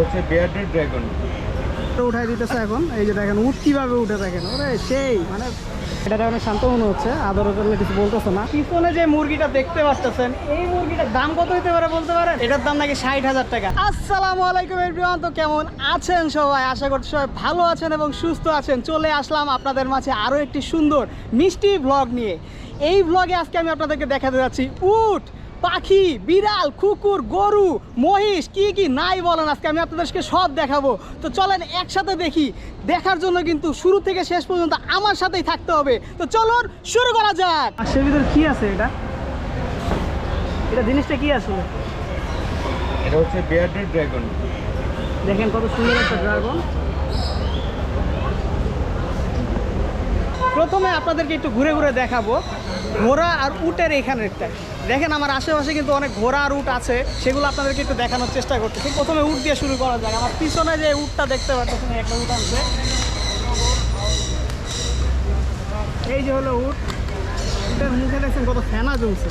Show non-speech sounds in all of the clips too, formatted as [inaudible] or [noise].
হচ্ছে bearded dragon উঠাই দিতেছে এখন। এই যে দেখেন উঠ কীভাবে উঠে দেখেন। ওরে, সেই মানে এটা অনেক শান্ত মনে হচ্ছে। আদর করলে কিছু বলতেছে না। পিছনে যে মুরগিটা দেখতে পাচ্ছেন, এই মুরগিটার দাম কত হতে পারে বলতে পারেন? এটার দাম নাকি ষাট হাজার টাকা। আসসালামু আলাইকুম এভরিওয়ান তো কেমন আছেন সবাই? আশা করছি সবাই ভালো আছেন এবং সুস্থ আছেন। চলে আসলাম আপনাদের মাঝে আরও একটি সুন্দর, মিষ্টি ভ্লগ নিয়ে। এই ভ্লগে আজকে আমি আপনাদেরকে দেখাতে যাচ্ছি উট। পাখি বিড়াল কুকুর গরু মহিষ কি কি নাই বলেন আজকে আমি আপনাদেরকে সব দেখাবো। তো চলেন একসাথে দেখি। দেখার জন্য কিন্তু শুরু থেকে শেষ পর্যন্ত আমার সাথেই থাকতে হবে। তো চলুন শুরু করা যাক। আর সে ভিতরে কি আছে এটা? এটা জিনিসটা কি আসলে? এটা হচ্ছে বিয়ার্ডেড ড্রাগন দেখেন কত সুন্দর একটা ড্রাগন প্রথমে আপনাদেরকে একটু ঘুরে ঘুরে দেখাবো। ঘোড়া আর উটের এখানেরটা। দেখেন আমার আশেপাশে কিন্তু অনেক ঘোড়া আর উট আছে, সেগুলো আপনাদেরকে একটু দেখানোর চেষ্টা করতেছি। প্রথমে উট দিয়ে শুরু করা যায় আমার পিছনে যে উটটা দেখতে পাচ্ছেন একটা উট আছে এই যে হলো উট। উটের মুখে দেখছেন কত ফেনা জমছে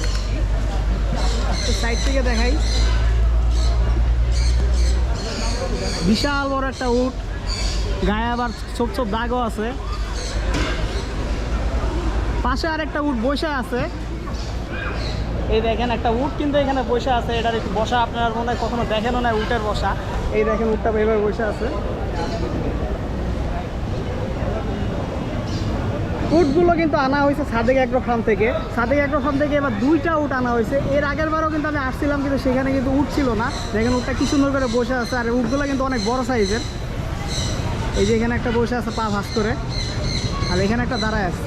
সাইড থেকে দেখাই। বিশাল বড় একটা উট। গায়ে আবার ছোপ ছোপ দাগও আছে। পাশে আর একটা উট বসে আছে। এই দেখেন, একটা উট কিন্তু এখানে বসে আছে। এটার একটু বসা আপনার মনে হয় কখনো দেখেনও না উটের বসা। এই দেখেন, উটটা এইভাবে বসে আছে। উটগুলো কিন্তু আনা হয়েছে সাদেক অ্যাগ্রো ফার্ম থেকে। সাদেক অ্যাগ্রো ফার্ম থেকে এবার দুইটা উট আনা হয়েছে। এর আগের বারও কিন্তু আমি আসছিলাম, কিন্তু সেখানে কিন্তু উট ছিল না। দেখেন, উটটা কি সুন্দর করে বসে আছে। আর উটগুলো কিন্তু অনেক বড় সাইজের। এই যে এখানে একটা বসে আছে পা ভাস করে। আর এখানে একটা দাঁড়ায় আছে।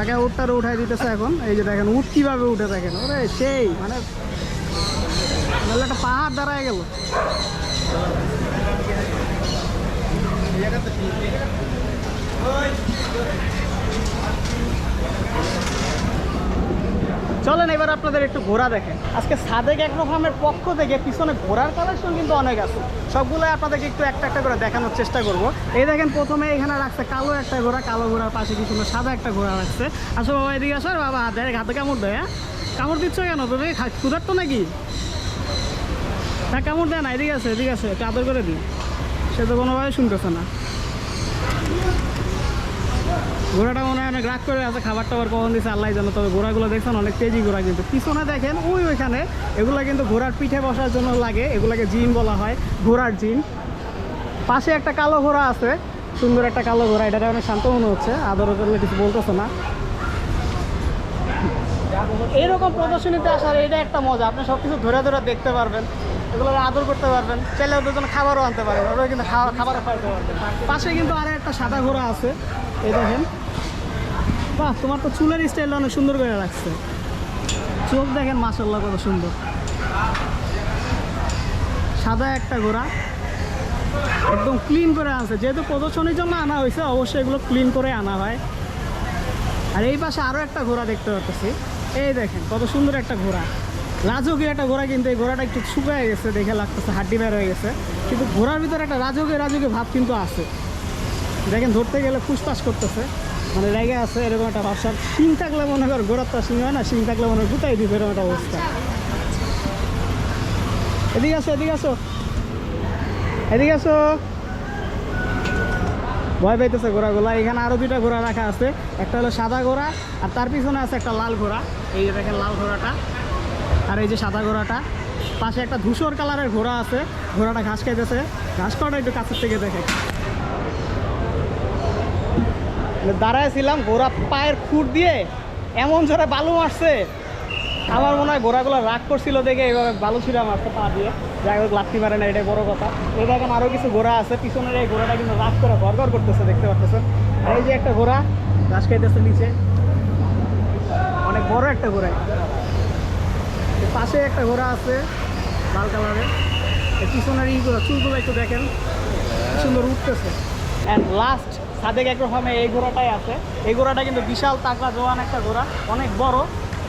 আগে উঠটা উঠাই দিতেছে এখন। এই যে দেখেন উঠ কীভাবে উঠে দেখেন। ওরে, সেই মানে একটা পাহাড় দাঁড়ায় গেল। চলেন, এবার আপনাদের একটু ঘোরা দেখেন। আজকে সাদেক ফার্মের পক্ষ থেকে পিছনে ঘোড়ার কালেকশন কিন্তু অনেক আছে। সবগুলো আপনাদেরকে একটু একটা একটা করে দেখানোর চেষ্টা করব। এই দেখেন, প্রথমে এখানে রাখছে কালো একটা ঘোড়া, কালো ঘোড়ার পাশে কি সুন্দর সাদা একটা ঘোড়া রাখছে। আসো বাবা, এদিকে আসো। আর বাবা দেখ হাতে কামড় দেয় হ্যাঁ? কামড় দিচ্ছ কেন তুমি ক্ষুধার তো নাকি? হ্যাঁ কামড় দেয় না, এদিকে আছে এদিকে আছে একটু আদর করে দিই সে তো কোনোভাবে শুনতেছে না। ঘোড়াটা মনে হয় অনেক রাগ করে আছে খাবার টাবার কখন দিচ্ছে আল্লাহ জানো। তবে ঘোড়াগুলো দেখছেন, অনেক তেজি ঘোড়া কিন্তু। পিছনে দেখেন, ওই ওইখানে, এগুলো কিন্তু ঘোড়ার পিঠে বসার জন্য লাগে, এগুলোকে জিম বলা হয়, ঘোড়ার জিম। পাশে একটা কালো ঘোড়া আছে, সুন্দর একটা কালো ঘোড়া এটা অনেক শান্ত মনে হচ্ছে আদর করলে কিছু বলতেছে না। এইরকম প্রদর্শনীতে আসার এটা একটা মজা, আপনি সব কিছু ধরে ধরে দেখতে পারবেন এগুলো আদর করতে পারবেন, চাইলে ওদের জন্য খাবারও আনতে পারবেন ওরা কিন্তু খাওয়াতে পারবেন। পাশে কিন্তু আরও একটা সাদা ঘোড়া আছে, এই দেখেন। বাহ, তোমার তো চুলের স্টাইলটা অনেক সুন্দর করে রাখছে চোখ দেখেন মাসাল্লাহ কত সুন্দর। সাদা একটা ঘোড়া একদম ক্লিন করে আনছে। যেহেতু প্রদর্শনীর জন্য আনা হয়েছে, অবশ্যই এগুলো ক্লিন করে আনা হয়। আর এই পাশে আরও একটা ঘোড়া দেখতে পাচ্ছি এই দেখেন, কত সুন্দর একটা ঘোড়া। রাজকীয় একটা ঘোড়া কিন্তু এই ঘোড়াটা একটু শুকায় গেছে, দেখে লাগতেছে হাড্ডি বের হয়ে গেছে। কিন্তু ঘোড়ার ভিতরে একটা রাজকীয় রাজকীয় ভাব কিন্তু আছে। দেখেন ধরতে গেলে ফুসফাস করতেছে। মানে রেগে আছে, এরকম একটা ভাবসার শিং থাকলে মনে কর ঘোড়ার তো শিং হয় না, শিং থাকলে মনে হয় গুতাই দিবে, এরকম একটা অবস্থা। এদিকে আসো এদিকে আসো। এদিকে আসো। ভয় পাইতেছে ঘোড়াগুলা। এখানে আরও দুইটা ঘোড়া রাখা আছে। একটা হলো সাদা ঘোড়া, আর তার পিছনে আছে একটা লাল ঘোড়া। এই যে দেখেন লাল ঘোড়াটা, আর এই যে সাদা ঘোড়াটা। পাশে একটা ধূসর কালারের ঘোড়া আছে। ঘোড়াটা ঘাস খাইতেছে। ঘাস খাওয়াটা একটু কাছের থেকে দেখে। দাঁড়ায় ছিলাম ঘোড়া পায়ের খুঁট দিয়ে এমন জোরে বালু মারছে। আমার মনে হয় ঘোড়াগুলো রাগ করছিল দেখে এইভাবে বালু ছিঁড়া মারছে পা দিয়ে। যাই হোক লাগতে পারে না, এটাই বড় কথা। এই দেখেন আরও কিছু ঘোড়া আছে, পিছনের এই ঘোড়াটা কিন্তু রাগ করে ঘর করতেছে, দেখতে পাচ্ছেন আর এই যে একটা ঘোড়া ঘাস খাইতেছে নিচে। অনেক বড় একটা ঘোড়া পাশে একটা ঘোড়া আছে, লাল কালারের। পিছনের ইগুলো, চুলগুলো একটু দেখেন সুন্দর উঠতেছে। অ্যান্ড লাস্ট সাদেক একরকমে এই ঘোড়াটাই আছে। এই ঘোড়াটা কিন্তু বিশাল তাকড়া জোয়ান একটা ঘোড়া অনেক বড়।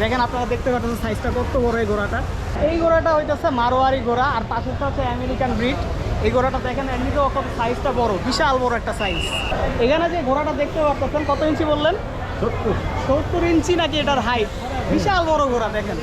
দেখেন আপনারা দেখতে পাচ্ছেন সাইজটা কত বড় এই ঘোড়াটা। এই ঘোড়াটা হইতেছে মারোয়ারি ঘোড়া আর পাশেরটা হচ্ছে আমেরিকান ব্রিড এই ঘোড়াটা দেখেন এমনিতেও কত সাইজটা বড় বিশাল বড় একটা সাইজ এখানে যে ঘোড়াটা দেখতে পাচ্ছেন কত ইঞ্চি বললেন? সত্তর। সত্তর ইঞ্চি নাকি এটার হাইট বিশাল বড় ঘোড়া দেখেন।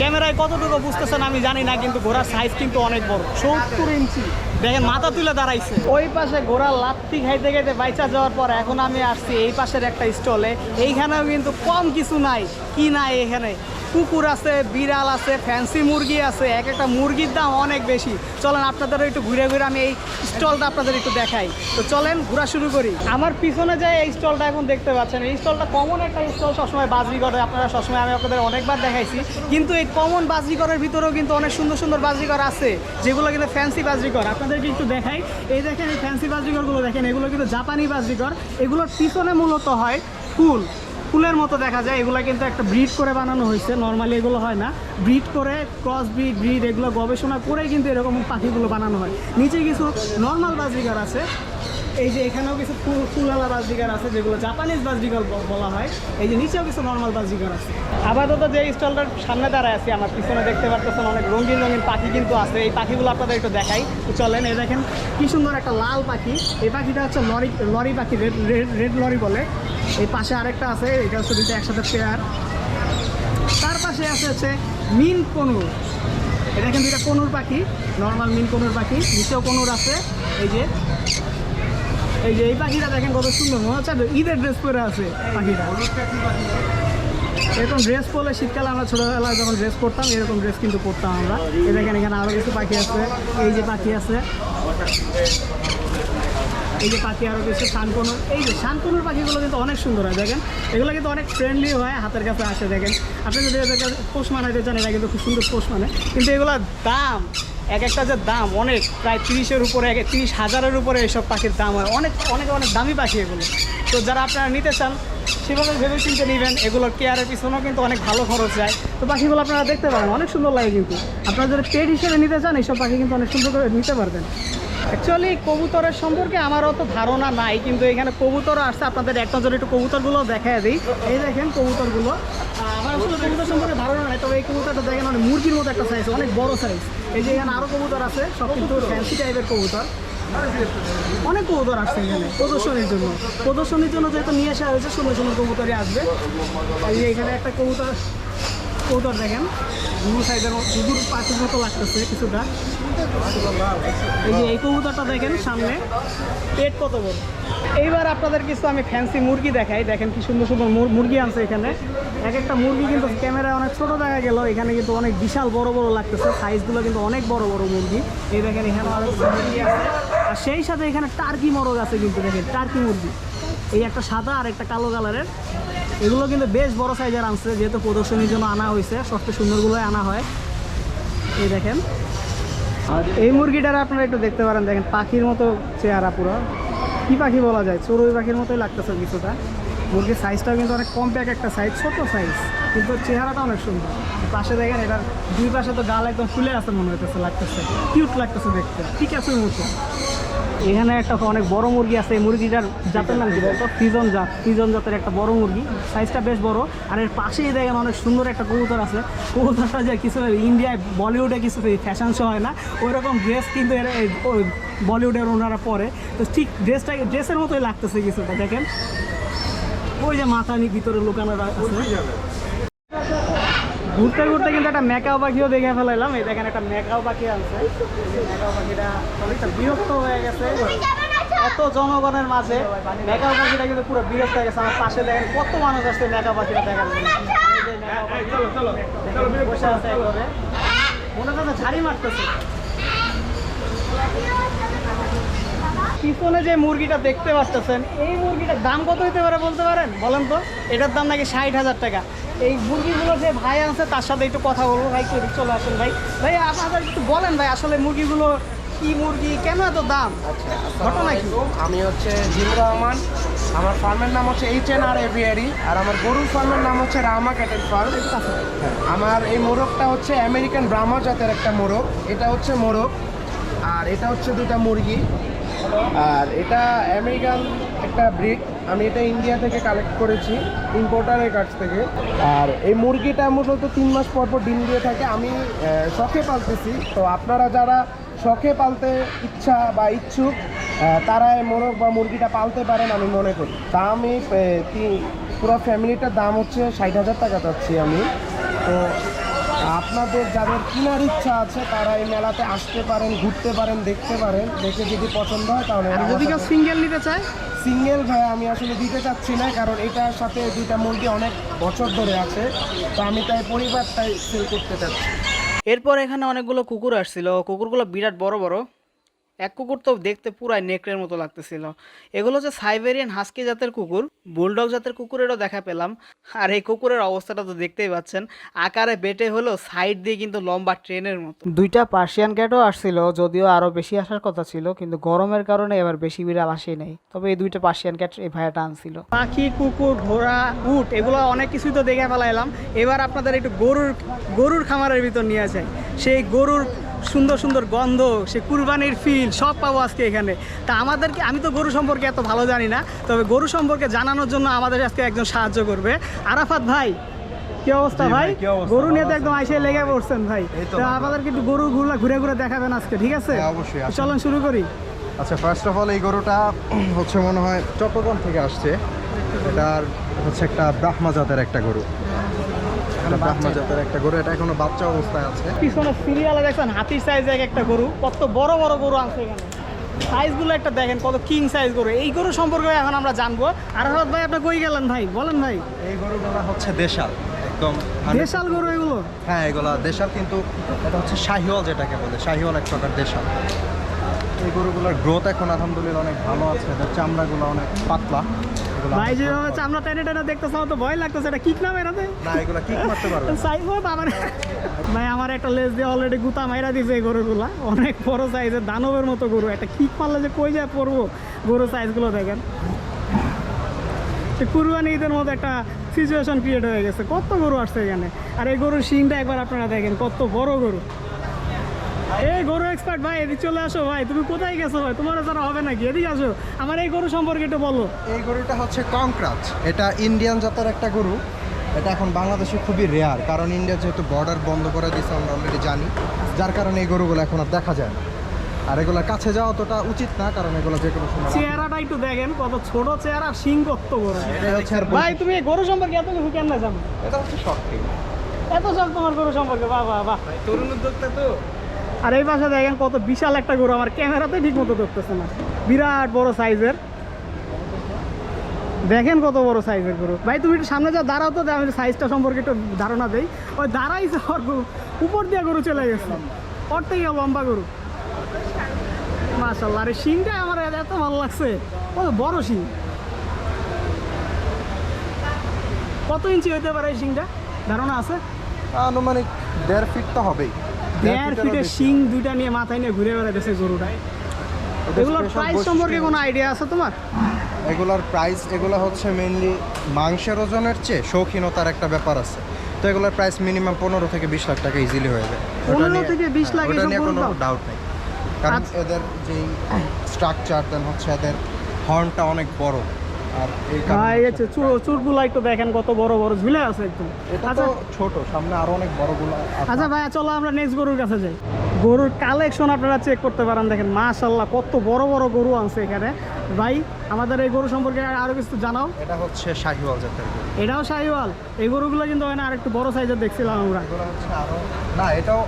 ক্যামেরায় কতটুকু বুঝতেছেন আমি জানি না কিন্তু ঘোড়ার সাইজ কিন্তু অনেক বড়। সত্তর ইঞ্চি। দেখেন মাথা তুলে দাঁড়াইছে। ওই পাশে ঘোড়ার লাত্তি খাইতে খাইতে বাইচা যাওয়ার পর এখন আমি আসছি এই পাশের একটা স্টলে এইখানেও কিন্তু কম কিছু নাই কি নাই এখানে? কুকুর আছে বিড়াল আছে ফ্যান্সি মুরগি আছে এক একটা মুরগির দাম অনেক বেশি। চলেন আপনাদের একটু ঘুরে ঘুরে আমি এই স্টলটা আপনাদের একটু দেখাই। তো চলেন ঘোরা শুরু করি। আমার পিছনে যে এই স্টলটা এখন দেখতে পাচ্ছেন এই স্টলটা কমন একটা স্টল সবসময় বাজরি করে আপনারা সবসময় আমি আপনাদের অনেকবার দেখাইছি। কিন্তু এই কমন বাজরিকরের ভিতরেও কিন্তু অনেক সুন্দর সুন্দর বাজরিকর আছে, যেগুলো কিন্তু ফ্যান্সি বাজরিকর আপনাদেরকে একটু দেখাই, এই দেখেন এই ফ্যান্সি বাজরিকরগুলো দেখেন, এগুলো কিন্তু জাপানি বাজরিকর এগুলোর পিছনে মূলত হয় ফুল। ফুলের মতো দেখা যায়, এগুলো কিন্তু একটা ব্রিড করে বানানো হয়েছে নর্মালি এগুলো হয় না। ব্রিড করে ক্রস ব্রিড ব্রিড এগুলো গবেষণা করেই কিন্তু এরকম পাখিগুলো বানানো হয়। নিচে কিছু নর্মাল বাজরিকার আছে এই যে এখানেও কিছু ফুল ফুলওয়ালা বাজরিকার আছে, যেগুলো জাপানিজ বাজরিকার ব- বলা হয়। এই যে নিচেও কিছু নর্মাল বাজরিকার আছে। আপাতত যে স্টলটার সামনে দাঁড়ায় আছে আমার, পিছনে দেখতে পারতেছেন অনেক রঙিন রঙিন পাখি কিন্তু আছে। এই পাখিগুলো আপনাদের একটু দেখাই। চলেন, এই দেখেন কি সুন্দর একটা লাল পাখি। এই পাখিটা হচ্ছে লরি লরি পাখি, রেড রেড রেড লরি বলে। এই পাশে আরেকটা আছে, এটা হচ্ছে দুটো একসাথে পেয়ার তার পাশে আছে হচ্ছে মিন কনুর। এটা দেখেন দুইটা কনুর পাখি নর্মাল মিন কনুর পাখি। নিচেও কনুর আছে। এই যে এই যে এই পাখিটা দেখেন কত সুন্দর, মনে হচ্ছে ঈদের ড্রেস পরে আছে পাখিটা। এরকম ড্রেস পরলে শীতকালে আমরা ছোটোবেলায় যখন ড্রেস পরতাম, এরকম ড্রেস কিন্তু পরতাম আমরা। এই দেখেন এখানে আরও কিছু পাখি আছে, এই যে পাখি আছে। এই যে পাখি আরও কিছু শানকনুর এই যে শানকনুর পাখিগুলো কিন্তু অনেক সুন্দর হয়, দেখেন। এগুলো কিন্তু অনেক ফ্রেন্ডলি হয়, হাতের কাছে আসে, দেখেন। আপনি যদি এদেরকে পোষ মানাইতে চান, এরা কিন্তু খুব সুন্দর পোষ মানে। কিন্তু এগুলোর দাম এক একটা যে দাম অনেক, প্রায় তিরিশের উপরে, এক তিরিশ হাজারের উপরে এইসব পাখির দাম হয়। অনেক অনেক অনেক দামি পাখি এগুলো। তো যারা আপনারা নিতে চান, সেভাবে ভেবে চিনতে নেবেন, এগুলোর কেয়ারের পিছনেও কিন্তু অনেক ভালো খরচ যায়। তো পাখিগুলো আপনারা দেখতে পারেন, অনেক সুন্দর লাগে কিন্তু। আপনারা যদি পেট হিসেবে নিতে চান, এইসব পাখি কিন্তু অনেক সুন্দর করে নিতে পারবেন। অ্যাকচুয়ালি কবুতরের সম্পর্কে আমার অত ধারণা নাই, কিন্তু এখানে কবুতর আসছে। আপনাদের এক নজরে একটু কবুতরগুলো দেখায় দিই। এই দেখেন কবুতরগুলো। আমার আসলে কবুতর সম্পর্কে ধারণা নাই, তবে এই কবুতরটা দেখেন অনেক মুরগির মতো একটা সাইজ অনেক বড় সাইজ এই যে এখানে আরও কবুতর আছে, সব কিন্তু ফ্যান্সি টাইপের কবুতর। অনেক কবুতর আসছে এখানে, প্রদর্শনীর জন্য। প্রদর্শনীর জন্য যেহেতু নিয়ে আসা হয়েছে, সুন্দর সুন্দর কবুতরই আসবে। এই এখানে একটা কবুতর কবুতর দেখেন। দুটো সাইজের দুধুর পাখির মতো লাগতেছে কিছুটা। এই এই কবুতরটা দেখেন সামনে। পেট কত বড়? এইবার আপনাদের কিছু আমি ফ্যান্সি মুরগি দেখাই। দেখেন কি সুন্দর সুন্দর মুরগি আছে এখানে। এক একটা মুরগি কিন্তু ক্যামেরায় অনেক ছোট দেখা গেল। এখানে কিন্তু অনেক বিশাল বড় বড় লাগতেছে। সাইজগুলো কিন্তু অনেক বড় বড় মুরগি। এই দেখেন এখানে অনেক মুরগি আছে। আর সেই সাথে এখানে টার্কি মরগ আছে কিন্তু দেখেন টার্কি মুরগি। এই একটা সাদা আর একটা কালো কালারের এগুলো কিন্তু বেশ বড় সাইজের আনছে, যেহেতু প্রদর্শনীর জন্য আনা হয়েছে। সবচেয়ে সুন্দরগুলোই আনা হয়। এই দেখেন। আর এই মুরগিটার আপনারা একটু দেখতে পারেন, দেখেন পাখির মতো চেহারা পুরো। কি পাখি বলা যায়? চড়ুই পাখির মতোই লাগতেছে কিছুটা। মুরগির সাইজটাও কিন্তু অনেক কম প্যাক একটা সাইজ ছোট সাইজ কিন্তু চেহারাটা অনেক সুন্দর। পাশে দেখেন এটার দুই পাশে তো গাল একদম ফুলে আছে মনে হইতেছে, লাগতেছে। কিউট লাগতেছে দেখতে, ঠিক আছে মতো এখানে একটা অনেক বড় মুরগি আছে, এই মুরগিটার জাতের নাম কি বলতো? ফিজন জাত। ফিজন জাতের একটা বড় মুরগি। সাইজটা বেশ বড়। আর এর পাশেই দেখেন অনেক সুন্দর একটা কবুতর আছে। কবুতরটা যে কিছু ইন্ডিয়ায় বলিউডে কিছু ফ্যাশন শো হয় না। ওই রকম ড্রেস কিন্তু এর বলিউডের ওনারা পরে। তো ঠিক ড্রেসটা ড্রেসের মতোই লাগতেছে কিছুটা, দেখেন। ওই যে মাথা নি ভিতরে লুকানো আছে ঘুরতে ঘুরতে কিন্তু একটা মেকাও পাখিও দেখে ফেলাইলাম। এই দেখেন একটা মেকাও পাখি আছে মেকাও পাখিটা অনেকটা বিরক্ত হয়ে গেছে। এত জনগণের মাঝে মেকাও পাখিটা কিন্তু পুরো বিরক্ত হয়ে গেছে। আমার পাশে দেখেন কত মানুষ আসছে মেকাও পাখিটা দেখা জন্য। বসে আছে মনে হচ্ছে ঝাড়ি মারতেছে। পিছনে যে মুরগিটা দেখতে পাচ্ছেন এই মুরগিটার দাম কত হইতে পারে বলতে পারেন? বলেন তো। এটার দাম নাকি ষাট হাজার টাকা। এই মুরগিগুলো যে ভাই আছে তার সাথে একটু কথা বলব। ভাই একটু চলে আসুন ভাই। ভাই আপনাদের একটু বলেন ভাই আসলে মুরগিগুলো কি মুরগি কেন এত দাম? ঘটনা কি? আমি হচ্ছে জিমুর রহমান। আমার ফার্মের নাম হচ্ছে এইচ এন আর এভিয়ারি আর আমার গরুর ফার্মের নাম হচ্ছে রামা ক্যাটেল ফার্ম আমার এই মোরগটা হচ্ছে আমেরিকান ব্রাহ্মা জাতের একটা মোরগ। এটা হচ্ছে মোরগ আর এটা হচ্ছে দুটা মুরগি। আর এটা আমেরিকান একটা ব্রিড আমি এটা ইন্ডিয়া থেকে কালেক্ট করেছি ইম্পোর্টারের কাছ থেকে। আর এই মুরগিটা মূলত তিন মাস পর পর ডিম দিয়ে থাকে। আমি শখে পালতেছি। তো আপনারা যারা শখে পালতে ইচ্ছা বা ইচ্ছুক তারা এই মোরগ বা মুরগিটা পালতে পারেন আমি মনে করি। তা আমি পুরো ফ্যামিলিটার দাম হচ্ছে ষাট হাজার টাকা চাচ্ছি আমি। তো আপনাদের যাদের কেনার ইচ্ছা আছে তারা এই মেলাতে আসতে পারেন ঘুরতে পারেন দেখতে পারেন। দেখে যদি পছন্দ হয় তাহলে যদি কেউ সিঙ্গেল নিতে চায়? সিঙ্গেল ভাই আমি আসলে দিতে চাচ্ছি না কারণ এটার সাথে দুইটা মুরগি অনেক বছর ধরে আছে। তো আমি তাই পরিবারটাই সেল করতে চাচ্ছি। এরপর এখানে অনেকগুলো কুকুর আসছিল। কুকুরগুলো বিরাট বড় বড়। এক কুকুর তো দেখতে পুরাই নেকড়ের মতো লাগতেছিল। এগুলো হচ্ছে সাইবেরিয়ান হাস্কি জাতের কুকুর বুলডগ জাতের কুকুরেরও দেখা পেলাম। আর এই কুকুরের অবস্থাটা তো দেখতেই পাচ্ছেন আকারে বেটে হলো সাইড দিয়ে কিন্তু লম্বা ট্রেনের মতো। দুইটা পার্সিয়ান ক্যাটও আসছিল যদিও আরও বেশি আসার কথা ছিল কিন্তু গরমের কারণে এবার বেশি বিড়াল আসে নাই। তবে এই দুইটা পার্সিয়ান ক্যাট এই ভাইয়াটা আনছিল। পাখি কুকুর ঘোড়া উট এগুলো অনেক কিছুই তো দেখে ফেলাইলাম। এবার আপনাদের একটু গরুর গরুর খামারের ভিতর নিয়ে যায় সেই গরুর সুন্দর সুন্দর গন্ধ সে কুরবানির ফিল সব পাবো আজকে এখানে। তা আমাদেরকে আমি তো গরু সম্পর্কে এত ভালো জানি না তবে গরু সম্পর্কে জানানোর জন্য আমাদের আজকে একজন সাহায্য করবে। আরাফাত ভাই কি অবস্থা ভাই? গরু নিয়ে তো একদম আইসে লেগে পড়ছেন ভাই। তো আমাদেরকে একটু গরু গুলা ঘুরে ঘুরে দেখাবেন আজকে ঠিক আছে? হ্যাঁ, অবশ্যই, চলুন শুরু করি। আচ্ছা ফার্স্ট অফ অল এই গরুটা হচ্ছে মনে হয় চট্টগ্রাম থেকে আসছে। এটার হচ্ছে একটা ব্রাহ্মা জাতের একটা গরু। এটা ব্রাহ্মা জাতের একটা গরু এটা এখনও বাচ্চা অবস্থায় আছে। পিছনে সিরিয়ালে দেখছেন হাতির সাইজ এক একটা গরু কত বড় বড় গরু আছে এখানে। সাইজগুলো একটা দেখেন কত কিং সাইজ গরু। এই গরু সম্পর্কে এখন আমরা জানব। আর হঠাৎ ভাই আপনি কই গেলেন ভাই? বলেন ভাই। এই গরুগুলো হচ্ছে দেশাল একদম দেশাল গরু এগুলো? হ্যাঁ এগুলা দেশাল কিন্তু এটা হচ্ছে শাহিওয়াল যেটাকে বলে শাহিওয়াল এক প্রকার দেশাল। এই গরুগুলোর গ্রোথ এখন আলহামদুলিল্লাহ অনেক ভালো আছে এদের চামড়াগুলো অনেক পাতলা। ভাই অনেক যেভাবে চামড়া টেনে টেনে দেখতেছে আমার তো ভয় লাগতেছে এটা কিক নাম এরাতে না এগুলো কিক মারতে পারবে সাইজ [laughs] বাবার। ভাই আমার একটা লেজ দিয়ে অলরেডি গুতা মাইরা এই গরুগুলা। অনেক বড় সাইজের দানবের মতো গরু। একটা কিক মারলে যে কই যায় পড়ব গরু সাইজগুলো দেখেন। কুরবানি ঈদের মতো একটা সিচুয়েশন ক্রিয়েট হয়ে গেছে। কত গরু আসছে এখানে। আর এই গরুর শিংটা একবার আপনারা দেখেন কত বড় গরু। এই গরু এক্সপার্ট ভাই এদিকে চলে আসো ভাই। তুমি কোথায় গেছো? ভাই তোমার দ্বারা হবে নাকি? এদিকে আসো। আমার এই গরু সম্পর্কে একটু বলো। এই গরুটা হচ্ছে কংক্রাচ এটা ইন্ডিয়ান জাতের একটা গরু। এটা এখন বাংলাদেশে খুবই রেয়ার কারণ ইন্ডিয়া যেহেতু বর্ডার বন্ধ করে দিয়েছে আমরা অলরেডি জানি। যার কারণে এই গরুগুলো এখন আর দেখা যায় না। আর এগুলোর কাছে যাওয়া অতটা উচিত না কারণ এগুলো যে কোনো সময় চেহারাটা একটু দেখেন কত ছোট চেহারা শিং কত বড় আর ভাই তুমি গরু সম্পর্কে এত কিছু কেন জানো? এটা হচ্ছে শখ এত সব তোমার গরু সম্পর্কে বাহ বাহ বাহ। তরুণ উদ্যোক্তা তো। আর এই পাশে দেখেন কত বিশাল একটা গরু, আমার ক্যামেরাতে ঠিক মতো দেখতেছে না। বিরাট বড় সাইজের। দেখেন কত বড় সাইজের গরু। ভাই, তুমি একটু সামনে যা দাঁড়াও তো, আমি সাইজটা সম্পর্কে একটু ধারণা দেই। ওই দাঁড়াইছে গরু উপর দিয়ে গরু চলে গেছে। ওর থেকে লম্বা গরু। মাশাল্লাহ আরে শিংটা আমার এত ভালো লাগছে। কত বড় শিং। কত ইঞ্চি হইতে পারে এই শিংটা? ধারণা আছে? আনুমানিক দেড় ফিট তো হবেই। দেড় ফিটের শিং দুইটা নিয়ে মাথায় নিয়ে ঘুরে বেড়াইতেছে গরুটা এগুলোর প্রাইস সম্পর্কে কোনো আইডিয়া আছে তোমার? এগুলোর প্রাইস এগুলো হচ্ছে মেনলি মাংসের ওজনের চেয়ে শৌখিনতার একটা ব্যাপার আছে। তো এগুলোর প্রাইস মিনিমাম পনেরো থেকে বিশ লাখ টাকা ইজিলি হয়ে যায়। ওটা 15 নিয়ে- থেকে 20 লাখ ওটা নিয়ে গরুর কোনো ডাউট নেই। কারণ আচ্ছা। এদের যেই স্ট্রাকচার দেন হচ্ছে এদের হর্নটা অনেক বড়। ভাই হচ্ছে এই একটু দেখেন কত বড় বড় ঝুলে আছে একদম। এটা আচ্ছা। তো ছোট সামনে আরও অনেক বড়গুলো আছে। আচ্ছা ভাই চলো আমরা নেক্সট গরুর কাছে যাই। গরুর কালেকশন আপনারা চেক করতে পারেন দেখেন মাশাল্লাহ কত বড় বড় গরু আছে এখানে। ভাই আমাদের এই গরু সম্পর্কে আরও কিছু জানাও। এটা হচ্ছে শাহিওয়াল জাতের গরু। এটাও শাহিওয়াল। এই গরুগুলো কিন্তু হয় না আর একটু বড় সাইজের দেখছিলাম আমরা। না এটাও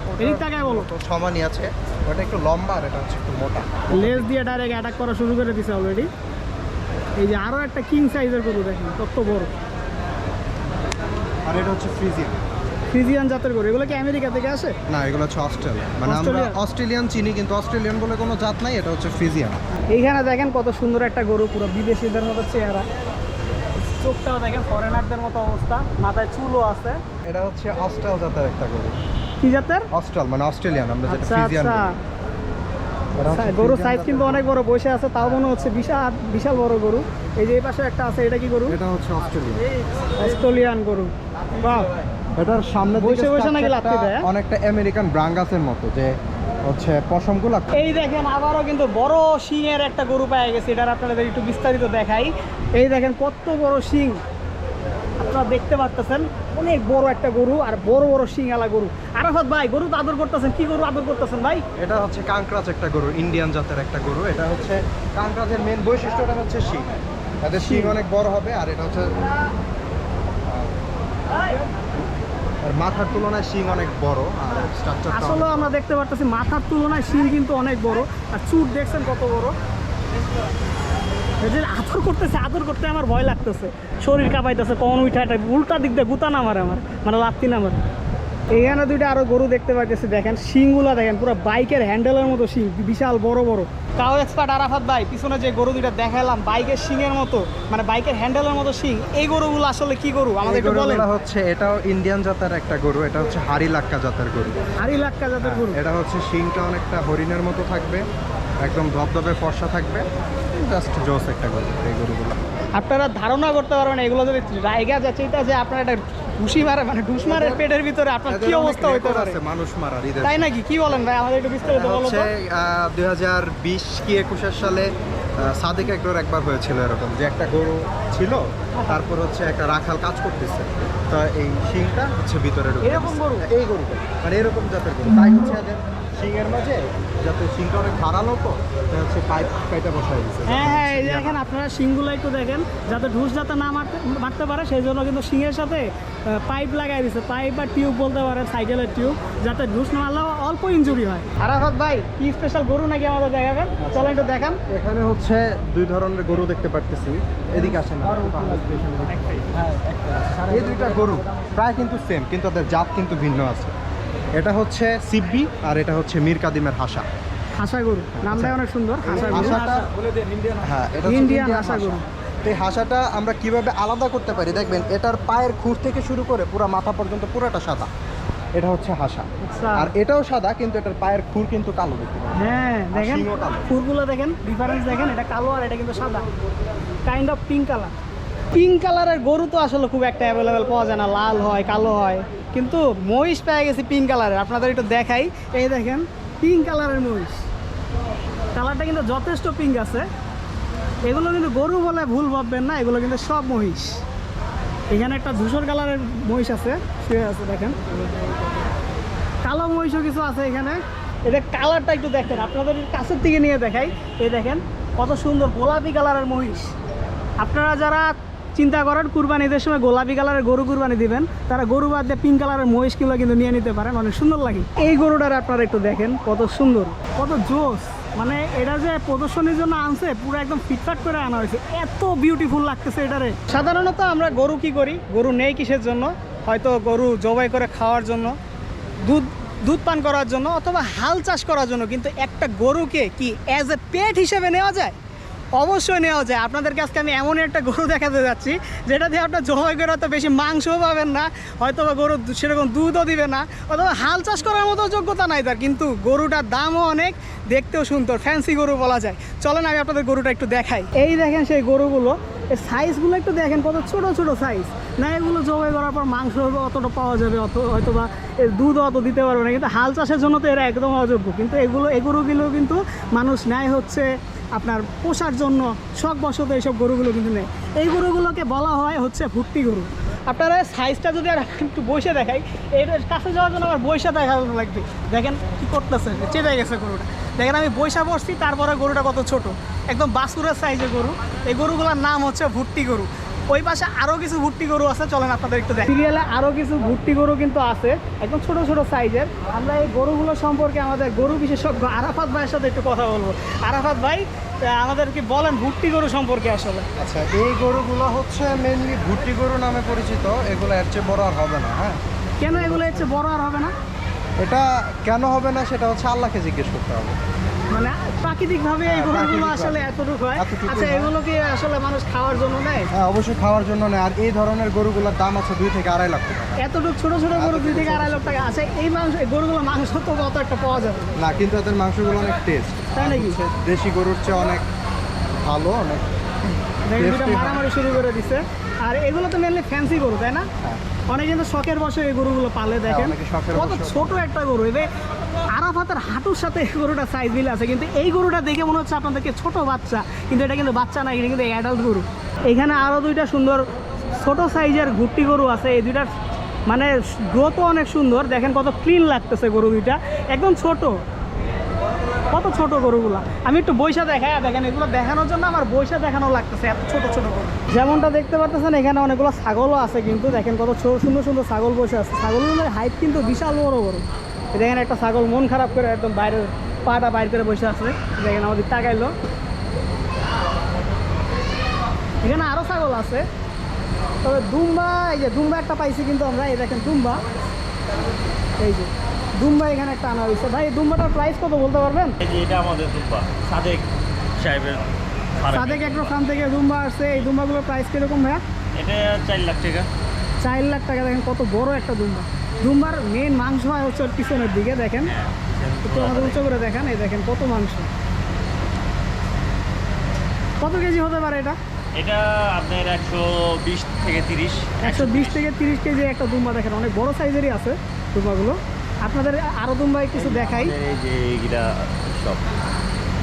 বলো। তো সমানই আছে ওটা একটু লম্বা আর এটা হচ্ছে একটু মোটা। লেজ দিয়ে ডাইরেক্ট অ্যাটাক করা শুরু করে দিছে অলরেডি এই যে আরও একটা কিং সাইজের গরু দেখেন কত বড়। আর এটা হচ্ছে ফ্রিজিয়ান। ফ্রিজিয়ান জাতের গরু এগুলো কি আমেরিকা থেকে আসে? না এগুলো হচ্ছে অস্ট্রেলিয়ান মানে আমরা অস্ট্রেলিয়ান? চিনি কিন্তু অস্ট্রেলিয়ান বলে কোনো জাত নাই এটা হচ্ছে ফ্রিজিয়ান। এইখানে দেখেন কত সুন্দর একটা গরু পুরো বিদেশিদের মতো চেহারা। চোখটাও দেখেন ফরেনারদের মতো অবস্থা মাথায় চুলও আছে। এটা হচ্ছে অস্ট্রাল জাতের একটা গরু। কি জাতের? অস্ট্রাল মানে অস্ট্রেলিয়ান আমরা যেটা আচ্ছা ফ্রিজিয়ান এটা ফ্রিজিয়ান সাইজ কিন্তু অনেক বড় বসে আছে তাও মনে হচ্ছে বিশাল বিশাল বড় গরু। এই যে এই পাশে একটা আছে এটা কি গরু? এটা হচ্ছে অস্ট্রেলিয়ান। অস্ট্রেলিয়ান গরু। বাহ! এটার সামনে বসে বসে নাকি লাথি দেয়? অনেকটা আমেরিকান ব্রাঙ্গাসের মতো যে হচ্ছে পশমগুলো। এই দেখেন আবারও কিন্তু বড় শিং এর একটা গরু পাওয়া গেছে। এটার আপনাদের একটু বিস্তারিত দেখাই। এই দেখেন কত বড় শিং। আপনারা দেখতে পাচ্ছেন অনেক বড় একটা গরু আর বড় বড় শিংওয়ালা গরু। আরাফাত ভাই গরু তো আদর করতেছেন কি গরু আদর করতেছেন ভাই? এটা হচ্ছে কাঙ্করাজ একটা গরু ইন্ডিয়ান জাতের একটা গরু। এটা হচ্ছে কাঙ্করাজের মেন বৈশিষ্ট্যটা হচ্ছে শিং। এদের শিং অনেক বড় হবে আর এটা হচ্ছে আর মাথার তুলনায় শিং অনেক বড় আর স্ট্রাকচারটা আসলে আমরা দেখতে পারতেছি মাথার তুলনায় শিং কিন্তু অনেক বড় আর চুট দেখছেন কত বড়? যে আদর করতেছে আদর করতে আমার ভয় লাগতেছে। শরীর কাঁপাইতেছে কখন উঠা এটা উল্টা দিক দিয়ে গুতা নামারে আমার মানে লাত্তি নামারে এখানে দুইটা আরও গরু দেখতে পাইতেছি দেখেন শিংগুলা দেখেন পুরো বাইকের হ্যান্ডেলের মতো শিং বিশাল বড় বড়। কাউ এক্সপার্ট আরাফাত ভাই পিছনে যে গরু দুইটা দেখালাম বাইকের শিংয়ের মতো মানে বাইকের হ্যান্ডেলের মতো শিং এই গরুগুলো আসলে কি গরু? আমাদের একটু বলেন। হচ্ছে এটাও ইন্ডিয়ান জাতের একটা গরু এটা হচ্ছে হাড়ি লাক্কা জাতের গরু। আড়ি লাক্কা জাতের গরু। এটা হচ্ছে শিংটা অনেকটা হরিণের মতো থাকবে একদম ধবধবে ফর্সা থাকবে। জাস্ট জোস একটা গরু এই গরুগুলো। আপনারা ধারণা করতে পারবেন এগুলো যদি রায়গা যাচ্ছে এটা যে আপনার একটা ঘুষি মারে মানে ঢুস মারে পেটের ভিতরে আপনার কি অবস্থা হইতে পারে? মানুষ মারার তাই নাকি? কি বলেন ভাই? আমাদের একটু বিস্তারিত বলো তো। দুই হাজার বিশ কি একুশের সালে আহ, সাদেক একবার একবার হয়েছিল এরকম যে একটা গরু ছিল তারপর হচ্ছে একটা রাখাল কাজ করতেছে। তো এই শিংটা হচ্ছে ভিতরে ঢুকে এরকম গরু? এই গরুটা মানে এরকম জাতের গরু। তাই হচ্ছে এদের শিংয়ের মাঝে যাতে অনেক ধারালো তো হচ্ছে পাইপ কাইটা বসাই দিচ্ছে হ্যাঁ হ্যাঁ এই যে দেখেন আপনারা শিংগুলো একটু দেখেন যাতে ঢুস যাতে না মারতে মারতে পারে সেই জন্য কিন্তু শিংয়ের সাথে পাইপ লাগাই দিছে। পাইপ বা টিউব বলতে পারে সাইকেলের টিউব যাতে ঢুস না মারলেও অল্প ইনজুরি হয়। আরাফাত ভাই কি স্পেশাল গরু নাকি আমাদের দেখাবেন? চলো একটু দেখান। এখানে হচ্ছে দুই ধরনের গরু দেখতে পারতেছি। এদিকে আসেন। এই দুইটা গরু প্রায় কিন্তু সেম কিন্তু ওদের জাত কিন্তু ভিন্ন আছে। এটা হচ্ছে সিব্বি আর এটা হচ্ছে মীর কাদিমের হাসা। হাসা গরু। নামটাই অনেক সুন্দর হাসা গরু। হাসাটা হ্যাঁ এটা ইন্ডিয়ান হাসা। গরু। এই হাসাটা আমরা কীভাবে আলাদা করতে পারি? দেখবেন এটার পায়ের খুর থেকে শুরু করে পুরো মাথা পর্যন্ত পুরোটা সাদা। এটা হচ্ছে হাসা। আচ্ছা। আর এটাও সাদা কিন্তু এটার পায়ের খুর কিন্তু কালো দেখতে হ্যাঁ দেখেন। ফুলগুলো দেখেন ডিফারেন্স দেখেন এটা কালো আর এটা কিন্তু সাদা। Kind of pink colour pink কালারের গরু তো আসলে খুব একটা অ্যাভেলেবেল পাওয়া যায় না। লাল হয়, কালো হয়। কিন্তু মহিষ পেয়ে গেছি পিঙ্ক কালারের। আপনাদের একটু দেখাই। এই দেখেন, পিঙ্ক কালারের মহিষ। কালারটা কিন্তু যথেষ্ট পিঙ্ক আছে। এগুলো কিন্তু গরু বলে ভুল ভাববেন না, এগুলো কিন্তু সব মহিষ। এখানে একটা ধূসর কালারের মহিষ আছে, শুয়ে আছে, দেখেন। কালো মহিষও কিছু আছে এখানে। এটা কালারটা একটু দেখেন, আপনাদের কাছের দিকে নিয়ে দেখাই। এই দেখেন, কত সুন্দর গোলাপি কালারের মহিষ। আপনারা যারা চিন্তা করেন, কুরবানি ঈদের সময় গোলাপি কালারের গরু কুরবানি দিবেন। তারা গরু বাদ দিয়ে পিঙ্ক কালারের মহিষগুলো কিন্তু নিয়ে নিতে পারেন, অনেক সুন্দর লাগে। এই গরুটার আপনারা একটু দেখেন, কত সুন্দর, কত জোস। মানে এটা যে প্রদর্শনীর জন্য আনছে, পুরো একদম ফিটফাট করে আনা হয়েছে। এত বিউটিফুল লাগতেছে এটারে। সাধারণত আমরা গরু কি করি? গরু নেই কিসের জন্য? হয়তো গরু জবাই করে খাওয়ার জন্য, দুধ দুধ পান করার জন্য, অথবা হাল চাষ করার জন্য। কিন্তু একটা গরুকে কি অ্যাজ এ পেট হিসেবে নেওয়া যায়? অবশ্যই নেওয়া যায়। আপনাদেরকে আজকে আমি এমন একটা গরু দেখাতে যাচ্ছি, যেটা দিয়ে আপনার জবাই করে হয়তো বেশি মাংসও পাবেন না হয়তো বা গরু সেরকম দুধও দিবে না, অথবা হাল চাষ করার মতো যোগ্যতা নাই তার, কিন্তু গরুটার দামও অনেক, দেখতেও সুন্দর ফ্যান্সি গরু বলা যায়। চলেন আমি আপনাদের গরুটা একটু দেখাই। এই দেখেন সেই গরুগুলো, এই সাইজগুলো একটু দেখেন, কত ছোট ছোট সাইজ না, এগুলো জবাই করার পর মাংস অতটা পাওয়া যাবে, অত হয়তো বা এর দুধও অত দিতে পারবে না, কিন্তু হাল চাষের জন্য তো এরা একদম অযোগ্য, কিন্তু এগুলো এই গরুগুলো কিন্তু মানুষ নেয় হচ্ছে আপনার পোষার জন্য শখ বশত এইসব গরুগুলো কিন্তু নেই। এই গরুগুলোকে বলা হয় হচ্ছে ভুট্টি গরু। আপনারা সাইজটা যদি আর একটু বসে দেখাই এটার কাছে যাওয়ার জন্য আমার বৈশা দেখা লাগবে। দেখেন কি করতেছে, চেপে গেছে গরুটা। দেখেন আমি বৈশা বসছি, তারপরে গরুটা কত ছোট। একদম বাসুরের সাইজের গরু। এই গরুগুলোর নাম হচ্ছে ভুট্টি গরু। ওই পাশে আরও কিছু ভুট্টি গরু আছে চলেন আপনাদের একটু দেখ। সিরিয়ালে আরও কিছু ভুট্টি গরু কিন্তু আছে একদম ছোট ছোট সাইজের। আমরা এই গরুগুলো সম্পর্কে আমাদের গরু বিশেষজ্ঞ আরাফাত ভাইয়ের সাথে একটু কথা বলব। আরাফাত ভাই আমাদেরকে বলেন ভুট্টি গরু সম্পর্কে আসলে। আচ্ছা এই গরুগুলো হচ্ছে মেনলি ভুট্টি গরু নামে পরিচিত এগুলো এর চেয়ে বড় আর হবে না হ্যাঁ? কেন এগুলো হচ্ছে বড় আর হবে না? এটা কেন হবে না সেটা হচ্ছে আল্লাহকে জিজ্ঞেস করতে হবে। মানে প্রাকৃতিকভাবে এই হ্যাঁ, গরুগুলো আসলে এতটুকু হয়। আচ্ছা হয়। এগুলো কি আসলে মানুষ খাওয়ার জন্য নেয়? হ্যাঁ অবশ্যই খাওয়ার জন্য নেই আর এই ধরনের গরুগুলোর দাম আছে দুই থেকে আড়াই লাখ টাকা। এতটুকু ছোট ছোট গরু দুই থেকে আড়াই লাখ টাকা আছে। এই মাংস গরুগুলো মাংস তো অত একটা পাওয়া যাবে না। কিন্তু এদের মাংসগুলো অনেক টেস্ট তাই নাকি? দেশি গরুর চেয়ে অনেক ভালো অনেক হয়। মারামারি শুরু করে দিছে। আর এগুলো তো মেনলি ফ্যান্সি গরু তাই না? হ্যাঁ। অনেকে কিন্তু শখের বসে এই গরুগুলো পালে দেখেন। কত ছোট একটা গরু। আরাফাতের হাঁটুর সাথে গরুটা সাইজ মিলে আছে। কিন্তু এই গরুটা দেখে মনে হচ্ছে আপনাদেরকে ছোট বাচ্চা। কিন্তু এটা কিন্তু বাচ্চা না, এটা কিন্তু অ্যাডাল্ট গরু। এখানে আরও দুইটা সুন্দর ছোট সাইজের ঘুরটি গরু আছে। এই দুইটার মানে গ্রোথও অনেক সুন্দর। দেখেন কত ক্লিন লাগতেছে গরু দুইটা। একদম ছোট। কত ছোট গরুগুলা। আমি একটু বৈশা দেখাই। দেখেন, এগুলো দেখানোর জন্য আমার বৈশা দেখানো লাগতেছে এত ছোট ছোট গরু। যেমনটা দেখতে পাচ্ছেন এখানে অনেকগুলো ছাগলও আছে। কিন্তু দেখেন কত সুন্দর সুন্দর ছাগল বসে আছে। ছাগলগুলোর হাইট কিন্তু বিশাল বড় এই দেখেন একটা ছাগল মন খারাপ করে একদম বাইরে পাটা বাইর করে বসে আছে। দেখেন আমাদের তাকাইলো। এখানে আরও ছাগল আছে। তবে দুম্বা এই যে দুম্বা একটা পাইছি কিন্তু আমরা এই দেখেন দুম্বা। এই যে দুম্বা এখানে একটা আনা হয়েছে। ভাই দুম্বাটার প্রাইস কত বলতে পারবেন? এই যে এটা আমাদের সাহেবের। সাদেক একটা ফার্ম থেকে দুম্বা আসছে। এই দুম্বাগুলোর প্রাইস কীরকম ভাইয়া? এটা চার লাখ টাকা। চার লাখ টাকা দেখেন কত বড় একটা দুম্বা। দুম্বার মেন মাংস হয় হচ্ছে ওর পিছনের দিকে দেখেন। একটু আমাদের উঁচু করে দেখেন এই দেখেন কত মাংস। কত কেজি হতে পারে এটা? এটা আপনার একশো বিশ থেকে তিরিশ। একশো বিশ থেকে তিরিশ কেজি একটা দুম্বা দেখেন অনেক বড় সাইজেরই আছে দুম্বাগুলো আপনাদের আরও দুম্বাই কিছু দেখাই। এই যে এইগুলা সব।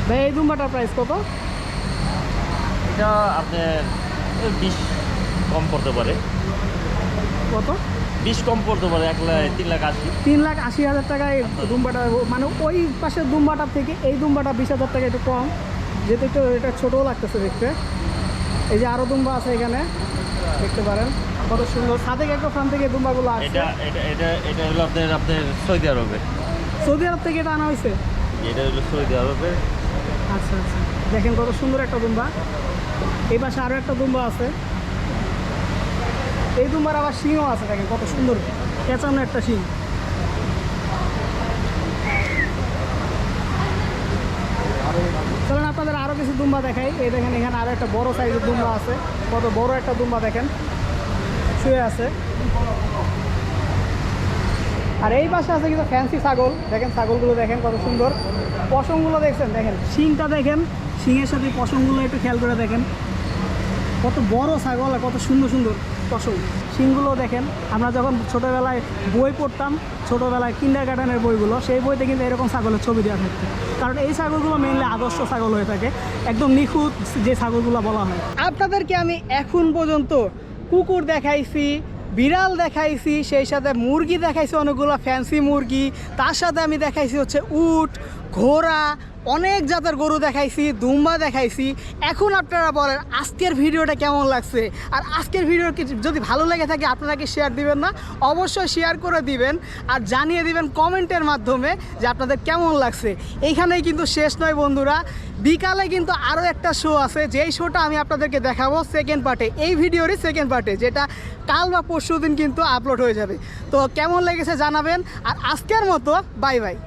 ভাই এই দুম্বাটার প্রাইস কত? এটা আপনার বিশ কম পড়তে পারে। কত? বিশ কম পড়তে পারে এক লাখ তিন লাখ আশি। তিন লাখ আশি হাজার টাকায় দুম্বাটা মানে ওই পাশের দুম্বাটার থেকে এই দুম্বাটা বিশ হাজার টাকা একটু কম। যেহেতু একটু এটা ছোটও লাগতেছে দেখতে। এই যে আরও দুম্বা আছে এখানে দেখতে পারেন। কত সুন্দর। সাদেক একটা ফার্ম থেকে দুম্বাগুলো আসছে এটা এটা এটা এটা হলো আপনার আপনার সৌদি আরবে সৌদি আরব থেকে এটা আনা হয়েছে? এটা হলো সৌদি আরবে আচ্ছা আচ্ছা। দেখেন কত সুন্দর একটা দুম্বা। এই পাশে আরও একটা দুম্বা আছে। এই দুম্বার আবার শিংও আছে, দেখেন কত সুন্দর। পেঁচানো একটা শিং। চলেন আপনাদের আরও কিছু দুম্বা দেখাই। এই দেখেন, এখানে আরও একটা বড় সাইজের দুম্বা আছে। কত বড় একটা দুম্বা দেখেন। শুয়ে আছে। আর এই পাশে আছে কিন্তু ফ্যান্সি ছাগল। দেখেন ছাগলগুলো দেখেন কত সুন্দর। পশমগুলো দেখছেন? দেখেন, শিংটা দেখেন। শিংয়ের সাথে পশমগুলো একটু খেয়াল করে দেখেন। কত বড় ছাগল আর কত সুন্দর সুন্দর। পশম শিংগুলো দেখেন, আমরা যখন ছোটোবেলায় বই পড়তাম, ছোটোবেলায় কিন্ডার গার্ডেনের বইগুলো, সেই বইতে কিন্তু এরকম ছাগলের ছবি দেওয়া থাকতো। কারণ এই ছাগলগুলো মেনলি আদর্শ ছাগল হয়ে থাকে, একদম নিখুঁত যে ছাগলগুলো বলা হয়। আপনাদেরকে আমি এখন পর্যন্ত কুকুর দেখাইছি, বিড়াল দেখাইছি, সেই সাথে মুরগি দেখাইছি, অনেকগুলো ফ্যান্সি মুরগি, তার সাথে আমি দেখাইছি হচ্ছে উট, ঘোড়া অনেক জাতের গরু দেখাইছি, দুম্বা দেখাইছি। এখন আপনারা বলেন, আজকের ভিডিওটা কেমন লাগছে? আর আজকের ভিডিও যদি ভালো লেগে থাকে, আপনারা কি শেয়ার দিবেন না? অবশ্যই শেয়ার করে দিবেন আর জানিয়ে দিবেন কমেন্টের মাধ্যমে যে আপনাদের কেমন লাগছে। এইখানেই কিন্তু শেষ নয় বন্ধুরা। বিকালে কিন্তু আরও একটা শো আছে। যেই শোটা আমি আপনাদেরকে দেখাবো সেকেন্ড পার্টে এই ভিডিওরই সেকেন্ড পার্টে যেটা কাল বা পরশু দিন কিন্তু আপলোড হয়ে যাবে। তো কেমন লেগেছে জানাবেন। আর আজকের মতো বাই বাই